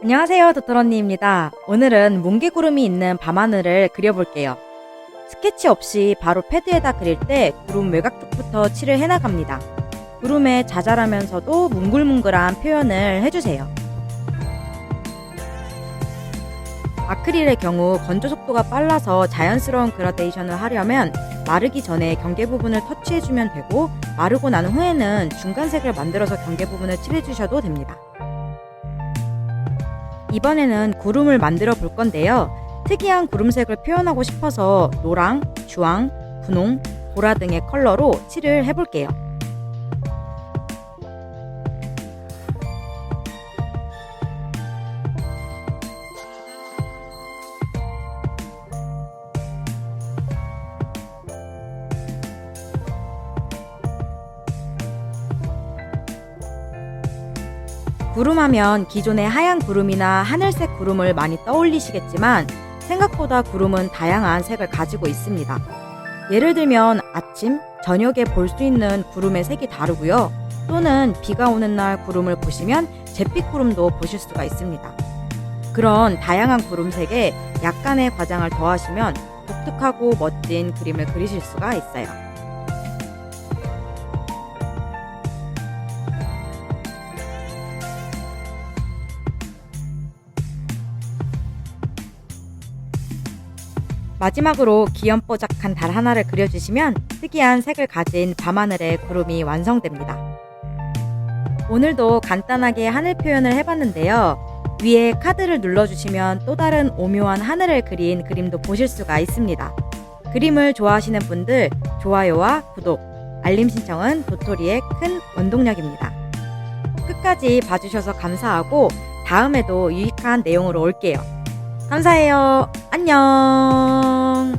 안녕하세요, 도토 언니입니다. 오늘은 뭉게구름이 있는 밤하늘을 그려볼게요. 스케치 없이 바로 패드에다 그릴 때 구름 외곽 쪽부터 칠을 해나갑니다. 구름에 자잘하면서도 뭉글뭉글한 표현을 해주세요. 아크릴의 경우 건조 속도가 빨라서 자연스러운 그라데이션을 하려면 마르기 전에 경계 부분을 터치해주면 되고 마르고 난 후에는 중간색을 만들어서 경계 부분을 칠해주셔도 됩니다. 이번에는 구름을 만들어 볼 건데요. 특이한 구름색을 표현하고 싶어서 노랑, 주황, 분홍, 보라 등의 컬러로 칠을 해볼게요. 구름하면 기존의 하얀 구름이나 하늘색 구름을 많이 떠올리시겠지만 생각보다 구름은 다양한 색을 가지고 있습니다. 예를 들면 아침, 저녁에 볼 수 있는 구름의 색이 다르고요. 또는 비가 오는 날 구름을 보시면 잿빛 구름도 보실 수가 있습니다. 그런 다양한 구름색에 약간의 과장을 더하시면 독특하고 멋진 그림을 그리실 수가 있어요. 마지막으로 귀염뽀짝한 달 하나를 그려주시면 특이한 색을 가진 밤하늘의 구름이 완성됩니다. 오늘도 간단하게 하늘 표현을 해봤는데요. 위에 카드를 눌러주시면 또 다른 오묘한 하늘을 그린 그림도 보실 수가 있습니다. 그림을 좋아하시는 분들 좋아요와 구독, 알림 신청은 도토리의 큰 원동력입니다. 끝까지 봐주셔서 감사하고 다음에도 유익한 내용으로 올게요. 감사해요. 안녕.